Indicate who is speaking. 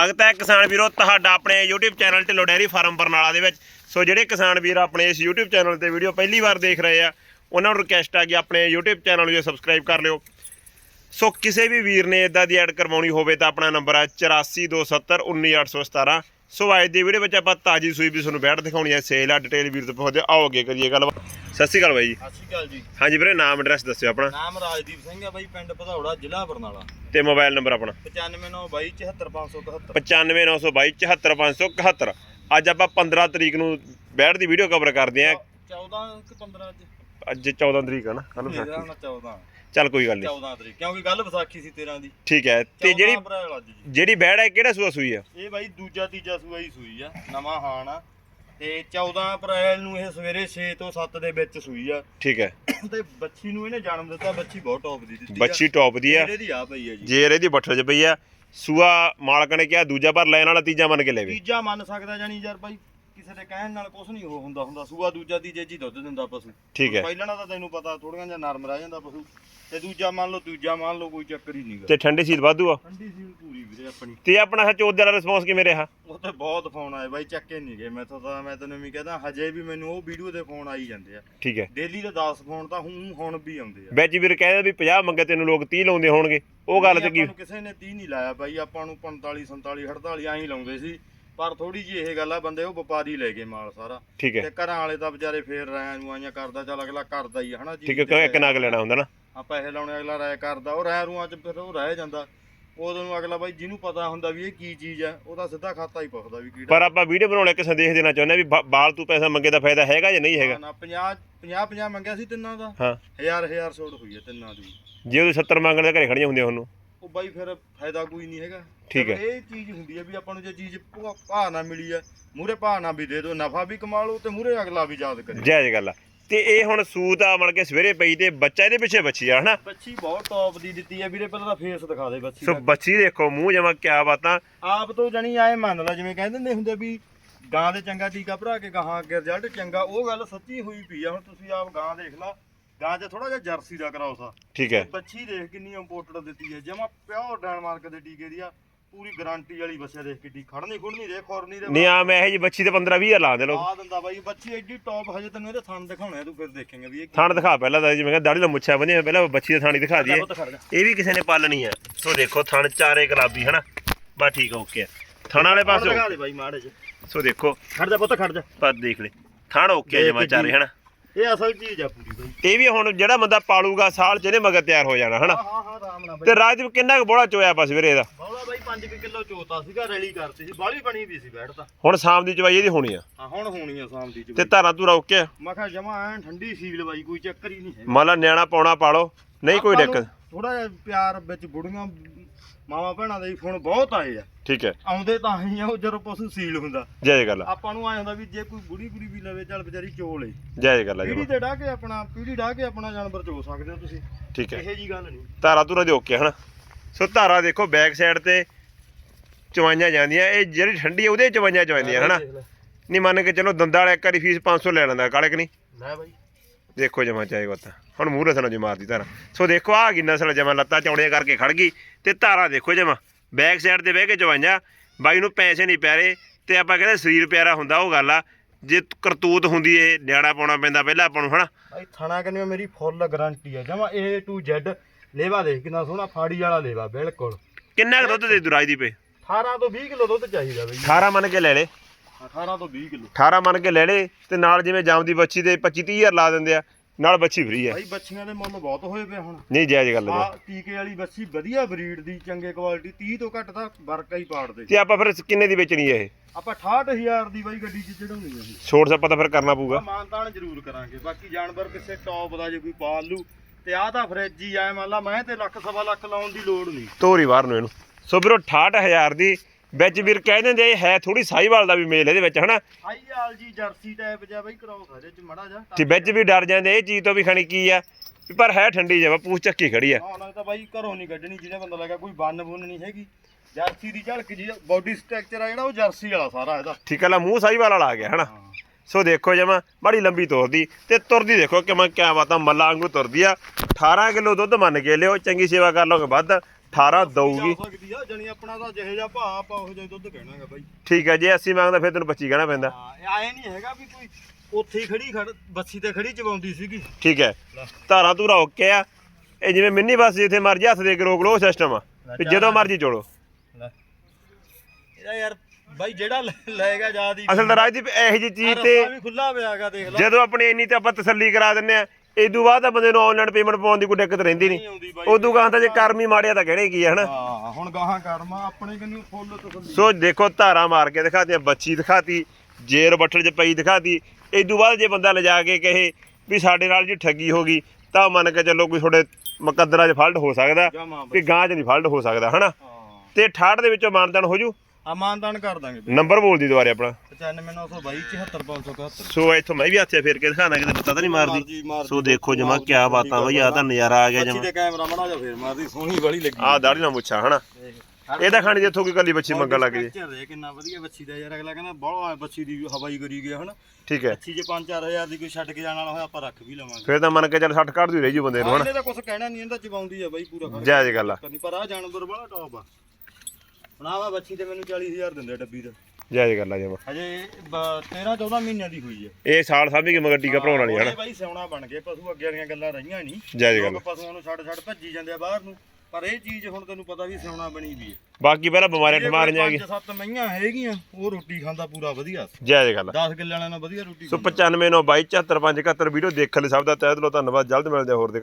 Speaker 1: ਸਵਾਗਤ ਹੈ ਕਿਸਾਨ ਵੀਰੋ ਤੁਹਾਡਾ ਆਪਣੇ YouTube channel Dhillon dairy farm Barnala ਦੇ ਵਿੱਚ। ਸੋ ਜਿਹੜੇ ਕਿਸਾਨ ਵੀਰ ਆਪਣੇ ਇਸ YouTube ਚੈਨਲ ਤੇ ਵੀਡੀਓ ਪਹਿਲੀ ਵਾਰ ਦੇਖ ਰਹੇ ਆ, ਉਹਨਾਂ ਨੂੰ ਰਿਕਵੈਸਟ ਆ ਕਿ ਆਪਣੇ YouTube ਚੈਨਲ ਨੂੰ ਸਬਸਕ੍ਰਾਈਬ ਕਰ ਲਿਓ। ਸੋ ਕਿਸੇ ਵੀ ਵੀਰ ਨੇ ਇਦਾਂ ਦੀ ਐਡ ਕਰਵਾਉਣੀ ਹੋਵੇ ਤਾਂ ਆਪਣਾ ਨੰਬਰ ਹੈ 8427191817 ਸੋ ਅੱਜ ਦੀ ਵੀਡੀਓ ਵਿੱਚ ਆਪਾਂ ਤਾਜੀ ਸੂਈ ਵੀ ਤੁਹਾਨੂੰ ਬੈਠ ਦਿਖਾਉਣੀ ਹੈ। ਸੇਲ ਆ ਡਿਟੇਲ ਵੀਰ ਤੋਂ ਪੁੱਛਦੇ ਆਓ ਅੱਗੇ ਕਰੀਏ ਗੱਲਬਾਤ। ਸਤਿ ਸ਼੍ਰੀ ਅਕਾਲ ਬਾਈ ਜੀ।
Speaker 2: ਸਤਿ ਸ਼੍ਰੀ ਅਕਾਲ ਜੀ।
Speaker 1: ਹਾਂਜੀ ਵੀਰੇ ਨਾਮ ਐਡਰੈਸ ਦੱਸਿਓ ਆਪਣਾ।
Speaker 2: ਨਾਮ ਰਾਜਦੀਪ ਸਿੰਘ ਹੈ ਬਾਈ ਪਿੰਡ ਭਦੌੜਾ ਜ਼ਿਲ੍ਹਾ ਬਰਨਾਲਾ।
Speaker 1: ਤੇ ਮੋਬਾਈਲ ਨੰਬਰ ਆਪਣਾ।
Speaker 2: 9592
Speaker 1: 9592745571 ਅੱਜ ਆਪਾਂ 15 ਤਰੀਕ ਨੂੰ ਬੈਠ ਦੀ ਵੀਡੀਓ ਕਵਰ ਕਰਦੇ ਆਂ
Speaker 2: 14 ਕਿ 15 ਅੱਜ?
Speaker 1: ਅੱਜ 14 ਤਰੀਕ ਆ ਨਾ ਕੱਲ ਵਿਸਾਖੀ
Speaker 2: ਹੁਣ 14
Speaker 1: ਚੱਲ ਕੋਈ ਗੱਲ ਨਹੀਂ
Speaker 2: 14 ਤਰੀਕ ਕਿਉਂਕਿ ਕੱਲ ਵਿਸਾਖੀ ਸੀ 13 ਦੀ।
Speaker 1: ਠੀਕ ਹੈ ਤੇ
Speaker 2: 14
Speaker 1: ਜਿਹੜੀ ਜਿਹੜੀ ਬੈੜ ਹੈ ਕਿਹੜਾ ਸੂਆ ਸੂਈ ਆ?
Speaker 2: ਇਹ ਬਾਈ ਦੂਜਾ ਤੀਜਾ ਸੂਆ ਹੀ ਸੂਈ ਆ। ਨਵਾਂ ਹਾਣ ਆ। ਤੇ 14 ਅਪ੍ਰੈਲ ਨੂੰ ਇਹ ਸਵੇਰੇ 6 ਤੋਂ 7 ਦੇ ਵਿੱਚ ਸੂਈ ਆ।
Speaker 1: ਠੀਕ ਹੈ।
Speaker 2: ਤੇ ਬੱਚੀ ਨੂੰ ਇਹਨੇ ਜਨਮ ਦਿੱਤਾ ਬੱਚੀ ਬਹੁਤ ਟੌਪ ਦੀ ਦਿੱਤੀ
Speaker 1: ਬੱਚੀ ਟੌਪ ਦੀ ਆ।
Speaker 2: ਦੀ ਆ ਪਈ ਆ ਜੀ।
Speaker 1: ਜੇਰ ਇਹਦੀ ਬੱਠਲ 'ਚ ਪਈ ਆ। ਸੂਆ ਮਾਲਕ ਨੇ ਕਿਹਾ ਦੂਜਾ ਪਰ ਲੈਣ ਵਾਲਾ ਤੀਜਾ ਮੰਨ ਕੇ ਲੈਵੇ
Speaker 2: ਤੀਜਾ ਮੰਨ ਸਕਦਾ ਜਾਨੀ ਯਾਰ ਬਾਈ ਕਿਸੇ ਦੇ ਕਹਿਣ ਨਾਲ ਕੁਝ ਨਹੀਂ ਉਹ ਹੁੰਦਾ ਹੁੰਦਾ ਸੂਆ ਦੂਜਾ ਤੀਜੇ ਜੀ ਦੁੱਧ ਦਿੰਦਾ ਪਸ਼ੂ।
Speaker 1: ਠੀਕ ਹੈ।
Speaker 2: ਪਹਿਲਾਂ ਤਾਂ ਤੈਨੂੰ ਪਤਾ ਥੋੜੀਆਂ ਜਿਹਾ ਨਰਮ ਰਹਿ ਜਾਂਦਾ ਪਸ਼ੂ। ਤੇ ਦੂਜਾ ਮੰਨ ਲਓ ਤੀਜਾ ਮੰਨ ਲਓ ਕੋਈ ਚੱਕਰ ਹੀ ਨਹੀਂਗਾ
Speaker 1: ਤੇ ਠੰਡੀ ਸੀਲ ਵਾਧੂ ਆ?
Speaker 2: ਠੰਡੀ ਸੀਲ ਪੂਰੀ ਵੀਰੇ ਆਪਣੀ।
Speaker 1: ਤੇ ਆਪਣਾ ਹਚੋਦ ਵਾਲਾ ਰਿਸਪੌਂਸ ਕਿਵੇਂ ਰਿਹਾ?
Speaker 2: ਉਹ ਤੇ ਬਹੁਤ ਫੋਨ ਆਏ ਬਾਈ ਚੱਕੇ ਨਹੀਂ ਗਏ। ਮੈਥੋਂ ਤਾਂ ਮੈਂ ਤੈਨੂੰ ਵੀ ਕਹਦਾ ਹਜੇ ਵੀ ਮੈਨੂੰ ਉਹ ਵੀਡੀਓ ਦੇ ਫੋਨ ਆਈ ਜਾਂਦੇ ਆ।
Speaker 1: ਠੀਕ ਹੈ।
Speaker 2: ਡੇਲੀ ਦੇ 10 ਫੋਨ ਤਾਂ ਹੁਣ ਹੁਣ ਵੀ ਆਉਂਦੇ ਆ।
Speaker 1: ਵਿੱਚ ਵੀਰ ਕਹਿੰਦੇ ਵੀ 50 ਮੰਗੇ ਤੈਨੂੰ ਲੋਕ 30 ਲਾਉਂਦੇ ਹੋਣਗੇ। ਉਹ ਗੱਲ ਤੇ ਕੀ?
Speaker 2: ਕਿਸੇ ਨੇ 30 ਨਹੀਂ ਲਾਇਆ ਬਾਈ ਆਪਾਂ ਨੂੰ 45 47 48 ਐਂ ਹੀ ਲਾਉਂਦੇ ਸੀ। ਪਰ ਥੋੜੀ ਜੀ ਇਹ ਗੱਲ ਆ ਬੰਦੇ ਉਹ ਵਪਾਰੀ ਲੈ ਗਏ ਮਾਲ ਸਾਰਾ।
Speaker 1: ਠੀਕ
Speaker 2: ਤੇ ਘਰਾਂ ਵਾਲੇ ਤਾਂ ਵਿਚਾਰੇ ਫੇਰ ਰਾਇਆਂ ਨੂੰ ਆਈਆਂ ਕਰਦਾ ਚੱਲ ਅਗਲਾ ਕਰਦਾ ਹੀ ਆ, ਹਨਾ ਜੀ।
Speaker 1: ਠੀਕ ਹੈ ਕਿਉਂ ਇੱਕ ਨਾਗ ਲੈਣਾ ਹੁੰਦਾ ਨਾ।
Speaker 2: ਆ ਪੈਸੇ ਲਾਉਣੇ ਅਗਲਾ ਰਾਇ ਕਰਦਾ ਉਹ ਰਾਇ ਰੂਆਂ ਚ ਫਿਰ ਉਹ ਰਹਿ ਜਾਂਦਾ। ਉਦੋਂ ਨੂੰ ਅਗਲਾ ਬਾਈ ਜਿਹਨੂੰ ਪਤਾ ਹੁੰਦਾ ਵੀ ਇਹ ਕੀ ਚੀਜ਼ ਆ ਉਹਦਾ ਸਿੱਧਾ ਖਾਤਾ ਹੀ ਪੁੱਛਦਾ ਵੀ ਕਿਹੜਾ
Speaker 1: ਪਰ ਆਪਾਂ ਵੀਡੀਓ ਬਣਾਉਣ ਇੱਕ ਸੰਦੇਸ਼ ਦੇਣਾ ਚਾਹੁੰਦੇ ਆ ਵੀ ਬਾ- ਬਾਲ ਤੂੰ ਪੈਸਾ ਮੰਗੇ ਦਾ ਫਾਇਦਾ ਹੈਗਾ ਜਾਂ ਨਹੀਂ ਹੈਗਾ?
Speaker 2: ਨਾ 50 50 50 ਮੰਗਿਆ ਸੀ ਤਿੰਨਾਂ ਦਾ।
Speaker 1: ਹਾਂ।
Speaker 2: ਹਜ਼ਾਰ ਹਜ਼ਾਰ ਛੋੜ ਹੋਈ ਹੈ ਤਿੰਨਾਂ ਦੀ।
Speaker 1: ਜੇ ਉਹ 70 ਮੰਗਣ ਦੇ ਘਰੇ ਖੜੀਆਂ ਹੁੰਦੀਆਂ ਉਹਨੂੰ।
Speaker 2: ਉਹ ਬਾਈ ਫਿਰ ਫਾਇਦਾ ਕੋਈ ਨਹੀਂ ਹੈਗਾ।
Speaker 1: ਠੀਕ ਹੈ।
Speaker 2: ਇਹ ਚੀਜ਼ ਹੁੰਦੀ ਹੈ ਵੀ ਆਪਾਂ ਨੂੰ ਜੇ ਚੀਜ਼ ਭਾ- ਭਾਅ ਨਾ ਮਿਲੀ ਹੈ ਮੂਰੇ ਭਾਅ ਨਾ ਵੀ ਦੇ ਦਿਓ ਨਫਾ ਵੀ ਕਮਾ ਲਓ ਤੇ ਮੂਰੇ ਅਗਲਾ ਵੀ ਯਾਦ ਕਰੇ।
Speaker 1: ਜਾਇਜ਼ ਗੱਲ ਆ। ਤੇ ਇਹ ਹੁਣ ਸੂਤ ਆ ਮਣ ਕੇ ਸਵੇਰੇ ਪਈ ਤੇ ਬੱਚਾ ਇਹਦੇ ਪਿੱਛੇ ਬੱਚੀ ਆ ਹਨਾ?
Speaker 2: ਬੱਚੀ ਬਹੁਤ ਟੌਪ ਦੀ ਦਿੱਤੀ ਹੈ ਵੀਰੇ ਪਹਿਲਾਂ ਤਾਂ ਫੇਸ ਦਿਖਾ ਦੇ ਬੱਚੀ
Speaker 1: ਸੋ
Speaker 2: ਦਾ।
Speaker 1: ਬੱਚੀ ਦੇਖੋ ਮੂੰਹ ਜਮਾ ਕਿਆ ਬਾਤਾਂ।
Speaker 2: ਆਪ ਤੋਂ ਜਣੀ ਆਏ ਮੰਨ ਲਾ ਜਿਵੇਂ ਕਹਿੰਦੇ ਹੁੰਦੇ ਹੁੰਦੇ ਵੀ ਗਾਂ ਦੇ ਚੰਗਾ ਟੀਕਾ ਭਰਾ ਕੇ ਗਾਹਾਂ ਅੱਗੇ ਰਿਜ਼ਲਟ ਚੰਗਾ ਉਹ ਗੱਲ ਸੱਚੀ ਹੋਈ ਪਈ ਆ। ਹੁਣ ਤੁਸੀਂ ਆਪ ਗਾਂ ਦੇਖ ਲਾ ਗਾਂ 'ਚ ਥੋੜਾ ਜਿਹਾ ਜਰਸੀ ਦਾ ਕਰਾਉਸ ਆ
Speaker 1: ਠੀਕ ਹੈ।
Speaker 2: ਬੱਚੀ ਦੇਖ ਕਿੰਨੀ ਇੰਪੋਰਟਡ ਦਿੱਤੀ ਹੈ। ਜਮਾ ਪਿਓਰ ਡੈਨਮਾਰਕ ਦੇ ਟੀਕੇ ਦੀ ਆ। ਪੂਰੀ ਗਾਰੰਟੀ ਵਾਲੀ ਬੱਚਾ ਦੇਖ ਕਿੱਡੀ ਖੜਨੀ ਖੁੜਨੀ ਦੇ ਖੁਰਨੀ ਦੇ।
Speaker 1: ਨਹੀਂ ਆ ਮੈਂ ਇਹ ਜੀ ਬੱਚੀ ਤੇ 15 20 ਲਾ ਦੇ ਲੋਕ
Speaker 2: ਆ ਦਿੰਦਾ ਬਾਈ। ਬੱਚੀ ਐਡੀ ਟੌਪ ਹਜੇ ਤੈਨੂੰ ਇਹਦੇ ਥਣ ਦਿਖਾਉਣੇ ਤੂੰ ਫਿਰ ਦੇਖੇਂਗੇ ਵੀ ਇਹ
Speaker 1: ਥਣ ਦਿਖਾ ਪਹਿਲਾਂ ਤਾਂ ਜਿਵੇਂ ਕਿ ਦਾੜੀ ਦਾ ਮੁੱਛਾ ਬੰਨਿਆ ਪਹਿਲਾਂ ਬੱਚੀ ਦੇ ਥਾਣੀ ਦਿਖਾ ਦਈਏ।
Speaker 2: ਜਾ।
Speaker 1: ਇਹ ਵੀ ਕਿਸੇ ਨੇ ਪਾਲਣੀ ਆ ਸੋ ਦੇਖੋ ਥਣ ਚਾਰੇ ਗੁਲਾਬੀ ਹਨਾ? ਬਾ ਠੀਕ ਓਕੇ ਥਣ ਵਾਲੇ ਪਾਸੇ
Speaker 2: ਦਿਖਾ ਦੇ ਬਾਈ ਮਾੜੇ ਚ
Speaker 1: ਸੋ ਦੇਖੋ।
Speaker 2: ਖੜ ਜਾ ਪੁੱਤ ਖੜ ਜਾ।
Speaker 1: ਪਰ ਦੇਖ ਲੈ। ਥਣ ਓਕੇ ਜਮਾ ਚਾਰੇ ਹਨਾ?
Speaker 2: ਇਹ ਅਸਲ ਚੀਜ਼ ਆ ਪੂਰੀ ਬਾਈ।
Speaker 1: ਇਹ ਵੀ ਹੁਣ ਜਿਹੜਾ ਬੰਦਾ ਪਾਲੂਗਾ ਸਾਲ ਚ ਇਹਨੇ ਮਗਰ ਤਿਆਰ ਹੋ ਜਾਣਾ ਹਨਾ?
Speaker 2: ਹਾਂ ਹਾਂ ਹਾਂ ਆਰਾਮ ਨਾਲ ਬਾਈ।
Speaker 1: ਤੇ ਰਾਜਦੀਪ ਕਿੰਨਾ ਕੁ ਬੋੜਾ ਚੋਇਆ ਬਸ ਵੀਰੇ ਇਹਦਾ?
Speaker 2: ਬੌਲਾ ਬਾਈ 5 ਕਿਲੋ ਚੋਤਾ ਸੀਗਾ ਰੈਲੀ ਕਰਤੀ ਸੀ ਬਾਲੀ ਬਣੀ ਵੀ ਸੀ ਬੈਠ ਤਾਂ।
Speaker 1: ਹੁਣ ਸ਼ਾਮ ਦੀ ਚਵਾਈ ਇਹਦੀ ਹੋਣੀ ਆ।
Speaker 2: ਹਾਂ ਹੁਣ ਹੋਣੀ ਆ ਸ਼ਾਮ ਦੀ ਚ
Speaker 1: ਤੇ ਧਾਰਾਂ ਧੂਰਾ ਓਕੇ ਆ
Speaker 2: ਮੈਂ ਕਿਹਾ ਜਮਾ ਐਨ ਠੰਡੀ ਸੀਲ ਬਾਈ ਕੋਈ ਚੱਕਰ ਹੀ ਨਹੀਂ ਹੈ
Speaker 1: ਮੰਨ ਲਾ ਨਿਆਣਾ ਪਾਉਣਾ ਪਾਲੋ ਨਹੀਂ ਕੋਈ ਦਿੱਕਤ।
Speaker 2: ਥੋੜਾ ਜਿਹਾ ਪਿਆਰ ਵਿੱਚ ਬੁੜੀਆਂ ਮਾਵਾ ਭੈਣਾਂ ਦੇ ਫੋਨ ਬਹੁਤ ਆਏ ਆ।
Speaker 1: ਠੀਕ ਹੈ।
Speaker 2: ਆਉਂਦੇ ਤਾਂ ਹੀ ਆ ਉਹ ਜਦੋਂ ਪਸ਼ੂ ਸੀਲ ਹੁੰਦਾ।
Speaker 1: ਜੈ ਗੱਲ
Speaker 2: ਆਪਾਂ ਨੂੰ ਆਏ ਹੁੰਦਾ ਵੀ ਜੇ ਕੋਈ ਬੁੜੀ ਬੁੜੀ ਵੀ ਲਵੇ ਚੱਲ ਵਿਚਾਰੀ ਚੋ ਲੇ
Speaker 1: ਜੈ ਗੱਲ ਆ
Speaker 2: ਪੀੜੀ ਤੇ ਢਾ ਕੇ ਆਪਣਾ ਪੀੜੀ ਢਾ ਕੇ ਆਪਣਾ ਜਾਨਵਰ ਚੋ ਸਕਦੇ ਹੋ ਤੁਸੀਂ।
Speaker 1: ਠੀਕ ਹੈ।
Speaker 2: ਇਹੋ ਜੀ ਗੱਲ ਨਹੀਂ।
Speaker 1: ਧਾਰਾ ਧੂਰਾ ਦੇ ਓਕੇ ਹਨਾ। ਸੋ ਧਾਰਾ ਦੇਖੋ ਬੈਕ ਸਾਈਡ ਤੇ ਚਵਾਈਆਂ ਜਾਂਦੀਆਂ। ਇਹ ਜਿਹੜੀ ਠੰਡੀ ਉਹਦੇ ਚਵਾਈਆਂ ਚਵਾਈਆਂ ਹਨਾ। ਨਹੀਂ ਮੰਨ ਕੇ ਚਲੋ ਦੰਦਾਂ ਵਾਲਾ ਇੱਕ ਵਾਰੀ ਫੀਸ 500 ਲੈ ਲੈਂਦਾ ਕਾਲੇ ਕਿ ਨਹੀਂ?
Speaker 2: ਲੈ ਬਾਈ।
Speaker 1: ਦੇਖੋ ਜਮਾ ਚਾਹੇ ਤਾਂ ਹੁਣ ਮੂਹਰੇ ਸਣਾ ਜੋ ਮਾਰਦੀ ਧਾਰਾ। ਸੋ ਦੇਖੋ ਆ ਕੀ ਨਸਲ ਜਮਾ ਲੱਤਾਂ ਚੌੜੀਆਂ ਕਰਕੇ ਖੜ ਗਈ। ਤੇ ਧਾਰਾ ਦੇਖੋ ਜਮਾ। ਬੈਕ ਸਾਈਡ ਤੇ ਬਹਿ ਕੇ ਚਵਾਈਆਂ ਬਾਈ ਨੂੰ ਪੈਸੇ ਨਹੀਂ ਪੈ ਰਹੇ ਤੇ ਆਪਾਂ ਕਹਿੰਦੇ ਸਰੀਰ ਪਿਆਰਾ ਹੁੰਦਾ ਉਹ ਗੱਲ ਆ। ਜੇ ਕਰਤੂਤ ਹੁੰਦੀ ਇਹ ਨਿਆਣਾ ਪਾਉਣਾ ਪੈਂਦਾ ਪਹਿਲਾਂ ਆਪਾਂ ਨੂੰ ਹਨਾ?
Speaker 2: ਬਾਈ ਥਣਾ ਕੰਨਿਓ ਮੇਰੀ ਫੁੱਲ ਗਾਰੰਟੀ ਆ। ਜਮਾ A to Z ਲੇਵਾ ਦੇਖ ਕਿੰਨਾ ਸੋਹਣਾ ਫਾੜੀ ਵਾਲਾ ਲੇਵਾ ਬਿਲਕੁਲ।
Speaker 1: ਕਿੰਨਾ ਕੁ ਦੁੱਧ ਦੇ ਦੂ ਰਾਜ ਦੀ ਪੇ?
Speaker 2: 18 ਤੋਂ 20 ਕਿਲੋ ਦੁੱਧ ਚਾਹੀਦਾ ਬਈ।
Speaker 1: 18 ਮੰਨ ਕੇ ਲੈ ਲੈ।
Speaker 2: 18 ਤੋਂ 20 ਕਿਲੋ।
Speaker 1: 18 ਮੰਨ ਕੇ ਲੈ ਲੈ ਤੇ ਨਾਲ ਜਿਵੇਂ ਜਾਮਦੀ ਬੱਚੀ ਦੇ 25 30 ਹਜ਼ਾਰ ਲਾ ਦਿੰਦੇ ਆ ਨਾਲ ਬੱਚੀ ਫ੍ਰੀ ਆ।
Speaker 2: ਬਾਈ ਬੱਚੀਆਂ ਦੇ ਮੁੱਲ ਬਹੁਤ ਹੋਏ ਪਏ ਹੁਣ।
Speaker 1: ਨਹੀਂ ਜਾਇਜ਼ ਗੱਲ
Speaker 2: ਆ। ਟੀਕੇ ਵਾਲੀ ਬੱਚੀ ਵਧੀਆ ਬਰੀਡ ਦੀ ਚੰਗੇ ਕੁਆਲਿਟੀ 30 ਤੋਂ ਘੱਟ ਤਾਂ ਵਰਕਾ ਹੀ ਪਾੜਦੇ
Speaker 1: ਤੇ ਆਪਾਂ ਫਿਰ ਕਿੰਨੇ ਦੀ ਵੇਚਣੀ ਹੈ ਇਹ?
Speaker 2: ਆਪਾਂ 68000 ਦੀ ਬਾਈ ਗੱਡੀ 'ਚ ਚੜਾਉਣੀ ਇਹ।
Speaker 1: ਛੋਟ ਸਾ ਪਤਾ ਫਿਰ ਕਰਨਾ ਪਊਗਾ।
Speaker 2: ਮਾਨਤਾਨ ਜ਼ਰੂਰ ਕਰਾਂਗੇ ਬਾਕੀ ਜਾਨਵਰ ਕਿਸੇ ਟੌਪ ਦਾ ਜੇ ਕੋਈ ਪਾਲ ਲੂ ਤੇ ਆਹ ਤਾਂ ਫਰਿੱਜ ਹੀ ਮੰਨ ਲਾ ਮੈਂ ਤੇ ਲੱਖ ਸਵਾ ਲੱਖ ਲਾਉਣ ਦੀ ਲੋੜ ਨਹੀਂ।
Speaker 1: ਤੋਰੀ ਬਾਹਰ ਨੂੰ ਇਹਨੂੰ। ਸੋ ਵੀਰੋ 68000 ਦੀ ਵਿੱਚ ਵੀਰ ਕਹਿ ਦਿੰਦੇ ਇਹ ਹੈ ਥੋੜੀ ਸਾਈਵਾਲ ਦਾ ਵੀ ਮੇਲ ਇਹਦੇ ਵਿੱਚ ਹਨਾ?
Speaker 2: ਹਾਈ ਆਲ ਜੀ ਜਰਸੀ ਟਾਈਪ ਜਿਹਾ ਬਾਈ ਕਰਾਓ ਸਾਰੇ ਚ ਮੜਾ ਜਾ
Speaker 1: ਤੇ ਵਿੱਚ ਵੀ ਡਰ ਜਾਂਦੇ ਇਹ ਚੀਜ਼ ਤੋਂ ਵੀ ਖਾਣੀ ਕੀ ਆ? ਵੀ ਪਰ ਹੈ ਠੰਡੀ ਜਵਾ ਪੂਛ ਚੱਕੀ ਖੜੀ ਆ।
Speaker 2: ਹਾਂ ਨਾ ਤਾਂ ਬਾਈ ਘਰੋਂ ਨਹੀਂ ਕੱਢਣੀ ਜਿਹਨੇ ਬੰਦਾ ਲੱਗਾ ਕੋਈ ਬੰਨ ਬੁੰਨ ਨਹੀਂ ਹੈਗੀ। ਜਰਸੀ ਦੀ ਝਲਕ ਜੀ ਬਾਡੀ ਸਟਰਕਚਰ ਆ ਜਿਹੜਾ ਉਹ ਜਰਸੀ ਵਾਲਾ ਸਾਰਾ ਇਹਦਾ।
Speaker 1: ਠੀਕ ਆ ਲਾ ਮੂੰਹ ਸਾਈਵਾਲ ਵਾਲਾ ਆ ਗਿਆ ਹਨਾ? ਸੋ ਦੇਖੋ ਜਮਾ ਬੜੀ ਲੰਬੀ ਤੁਰਦੀ ਤੇ ਤੁਰਦੀ ਦੇਖੋ ਕਿਵੇਂ ਕਿਆ ਬਾਤਾਂ ਮੱਲਾ ਵਾਂਗੂ ਤੁਰਦੀ ਆ। 18 ਕਿਲੋ ਦੁੱਧ ਮੰਨ ਕੇ ਲਿਓ ਚੰਗੀ ਸੇਵਾ ਕਰ ਲਓਗੇ ਵੱਧ। 18 ਦਊਗੀ।
Speaker 2: ਜਾ ਸਕਦੀ ਆ ਜਣੀ ਆਪਣਾ ਤਾਂ ਜਿਹੇ ਜਿਹਾ ਭਾਅ ਆਪਾਂ ਉਹ ਜਿਹਾ ਹੀ ਦੁੱਧ ਕਹਿਣਾਗਾ ਬਾਈ।
Speaker 1: ਠੀਕ ਹੈ ਜੇ 80 ਮੰਗਦਾ ਫਿਰ ਤੈਨੂੰ 25 ਕਹਿਣਾ ਪੈਂਦਾ।
Speaker 2: ਹਾਂ ਨਹੀਂ ਹੈਗਾ ਵੀ ਕੋਈ ਉੱਥੇ ਹੀ ਖੜੀ ਖੜ ਬੱਸੀ ਤੇ ਖੜੀ ਚਵਾਉਂਦੀ ਸੀਗੀ।
Speaker 1: ਠੀਕ ਹੈ। ਧਾਰਾਂ ਧੂਰਾ ਓਕੇ ਆ। ਇਹ ਜਿਵੇਂ ਮਿੰਨੀ ਬੱਸ ਜਿੱਥੇ ਮਰਜ਼ੀ ਹੱਥ ਦੇ ਕੇ ਰੋਕ ਲੋ ਸਿਸਟਮ ਆ। ਵੀ ਜਦੋਂ ਮਰਜ਼ੀ
Speaker 2: ਲੈ। ਇਹਦਾ ਯਾਰ ਬਾਈ ਜਿਹੜਾ ਲਏਗਾ ਜਿਆਦੀ
Speaker 1: ਅਸਲ ਤਾਂ ਰਾਜਦੀਪ ਇਹੋ ਜੀ ਚੀਜ਼ ਤੇ
Speaker 2: ਵੀ ਖੁੱਲਾ ਪਿਆਗਾ ਦੇਖ ਲੈ।
Speaker 1: ਜਦੋਂ ਆਪਣੀ ਇੰਨੀ ਤੇ ਆਪਾਂ ਤਸੱਲੀ ਕਰਾ ਦਿੰਨੇ ਆ। ਇਦੋਂ ਬਾਅਦ ਤਾਂ ਬੰਦੇ ਨੂੰ ਆਨਲਾਈਨ ਪੇਮੈਂਟ ਪਾਉਣ ਦੀ ਕੋਈ ਦਿੱਕਤ ਰਹਿੰਦੀ ਨਹੀਂ।
Speaker 2: ਨਹੀਂ ਆਉਂਦੀ ਬਾਈ।
Speaker 1: ਉਦੋਂ ਗਾਂ ਤਾਂ ਜੇ ਕਰਮੀ ਮਾੜਿਆ ਤਾਂ ਕਹਿਣੇ ਕੀ ਆ ਹਨਾ?
Speaker 2: ਹਾਂ ਹੁਣ ਗਾਹਾਂ ਕਰਮਾ ਆਪਣੇ ਕੰਨੀ ਫੁੱਲ ਤਸੱਲੀ
Speaker 1: ਸੋ ਦੇਖੋ ਧਾਰਾਂ ਮਾਰ ਕੇ ਦਿਖਾਤੀਆਂ ਬੱਚੀ ਦਿਖਾਤੀ ਜੇਰ ਬੱਠਲ 'ਚ ਪਈ ਦਿਖਾਤੀ। ਇਦੋਂ ਬਾਅਦ ਜੇ ਬੰਦਾ ਲਿਜਾ ਕੇ ਕਹੇ ਵੀ ਸਾਡੇ ਨਾਲ ਜੀ ਠੱਗੀ ਹੋ ਗਈ ਤਾਂ ਮੰਨ ਕੇ ਚੱਲੋ ਕੋਈ ਤੁਹਾਡੇ ਮੁਕੱਦਰਾਂ 'ਚ ਫਲਟ ਹੋ ਸਕਦਾ
Speaker 2: ਜਮਾ
Speaker 1: ਵੀ ਗਾਂ 'ਚ ਨਹੀਂ ਫਲਟ ਹੋ ਸਕਦਾ ਹਨਾ?
Speaker 2: ਹਾਂ।
Speaker 1: ਤੇ 68 ਦੇ ਵਿੱਚੋਂ ਮਾਨਦਾਨ ਹੋ ਜੂ?
Speaker 2: ਅਮਾਨਦਾਨ ਕਰ ਦਾਂਗੇ ਬਈ।
Speaker 1: ਨੰਬਰ ਬੋਲ ਦੀ ਦੁਬਾਰੇ ਆਪਣਾ।
Speaker 2: 95922 74571
Speaker 1: ਸੋ ਇੱਥੋਂ ਮੈਂ ਵੀ ਹੱਥੇ ਫੇਰ ਕੇ ਦਿਖਾਣਾ ਕਿਤੇ ਪਤਾ ਤਾਂ ਨਹੀਂ ਮਾਰਦੀ। ਸੋ ਦੇਖੋ ਜਮਾ ਕੀ ਬਾਤਾਂ ਬਈ ਆ ਤਾਂ ਨਜ਼ਾਰਾ ਆ ਗਿਆ ਜਮਾ।
Speaker 2: ਦੇ ਕੈਮਰਾ ਮੜਾ ਜਾ ਫੇਰ ਮਾਰਦੀ ਸੋਹਣੀ ਬੜੀ ਲੱਗੀ।
Speaker 1: ਆ ਦਾੜੀ ਨਾਲ ਮੁੱਛਾ ਹਨਾ? ਇਹਦਾ ਖਾਣੀ ਜਿੱਥੋਂ ਕੋਈ ਕੱਲੀ ਬੱਚੀ ਮੰਗਣ ਲੱਗ ਜੇ।
Speaker 2: ਕਿੰਨਾ ਵਧੀਆ ਬੱਚੀ ਦਾ ਯਾਰ ਅਗਲਾ ਕਹਿੰਦਾ ਬੜਾ ਬੱਚੀ ਦੀ ਹਵਾਈ ਕਰੀ ਗਿਆ ਹਨਾ?
Speaker 1: ਠੀਕ ਹੈ।
Speaker 2: ਬੱਚੀ ਜੇ 5-4000 ਦੀ ਕੋਈ ਛੱਡ ਕੇ ਜਾਣ ਵਾਲਾ ਹੋਇਆ ਆਪਾਂ ਰੱਖ ਵੀ ਲਵਾਂਗੇ।
Speaker 1: ਫੇਰ ਤਾਂ ਮੰਨ ਕੇ ਚੱਲ 60 ਕੱਢ ਦੀ ਰਹੀ ਜੂ ਬੰਦੇ ਨੂੰ ਹਨਾ?
Speaker 2: ਇਹਨੇ ਤਾਂ ਕੁਝ ਕਹਿਣਾ ਨਹੀਂ ਇਹਦਾ ਚਬਾਉਂਦੀ ਆ ਬਾਈ ਪੂਰਾ
Speaker 1: ਜਾਇਜ਼ ਗੱਲ ਆ।
Speaker 2: ਪਰ ਆ ਜਾਨਵਰ ਬੜਾ ਟੌਪ ਆ। ਹੁਣ ਆਵਾ ਬੱਚੀ ਤੇ ਮੈਨੂੰ 40000 ਦਿੰਦੇ ਆ ਡੱਬੀ ਦਾ
Speaker 1: ਜਾਇਜ਼ ਗੱਲ ਆ ਜਮਾ
Speaker 2: ਹਜੇ 13-14 ਮਹੀਨਿਆਂ ਦੀ ਹੋਈ ਹੈ
Speaker 1: ਇਹ ਸਾਲ ਸਾਂਭੀ ਕੇ ਮਗਰ ਟੀਕਾ ਭਰਾਉਣ ਵਾਲੀ
Speaker 2: ਉਹਦੇ
Speaker 1: ਹਨਾ?
Speaker 2: ਬਾਈ ਸਿਉਣਾ ਬਣ ਗਏ ਪਸ਼ੂ ਅੱਗੇ ਵਾਲੀਆਂ ਗੱਲਾਂ ਰਹੀਆਂ ਨਹੀਂ।
Speaker 1: ਜਾਇਜ਼ ਗੱਲ
Speaker 2: ਪਸ਼ੂਆਂ ਨੂੰ ਛੱਡ ਛੱਡ ਭੱਜੀ ਜਾਂਦੇ ਆ ਬਾਹਰ ਨੂੰ। ਪਰ ਇਹ ਚੀਜ਼ ਹੁਣ ਤੈਨੂੰ ਪਤਾ ਵੀ ਸਿਉਣਾ ਬਣੀ ਵੀ ਹੈ
Speaker 1: ਬਾਕੀ ਪਹਿਲਾਂ ਬਿਮਾਰੀਆਂ ਠਮਾਰੀਆਂ ਆ
Speaker 2: ਸੱਤ ਮਈਆਂ ਹੈਗੀਆਂ ਉਹ ਰੋਟੀ ਖਾਂਦਾ ਪੂਰਾ ਵਧੀਆ।
Speaker 1: ਜਾਇਜ਼ ਗੱਲ ਆ।
Speaker 2: 10 ਕਿੱਲੇ ਵਾਲਿਆਂ ਨਾਲ ਵਧੀਆ ਰੋਟੀ
Speaker 1: ਸੋ 95 9 22 74 5 71 ਵੀਡੀਓ ਦੇਖਣ ਲਈ ਸਭ ਦਾ ਤਹਿ ਦਿਲੋਂ ਧੰਨਵਾਦ। ਜਲਦ ਮਿਲਦੇ ਹਾਂ ਹੋਰ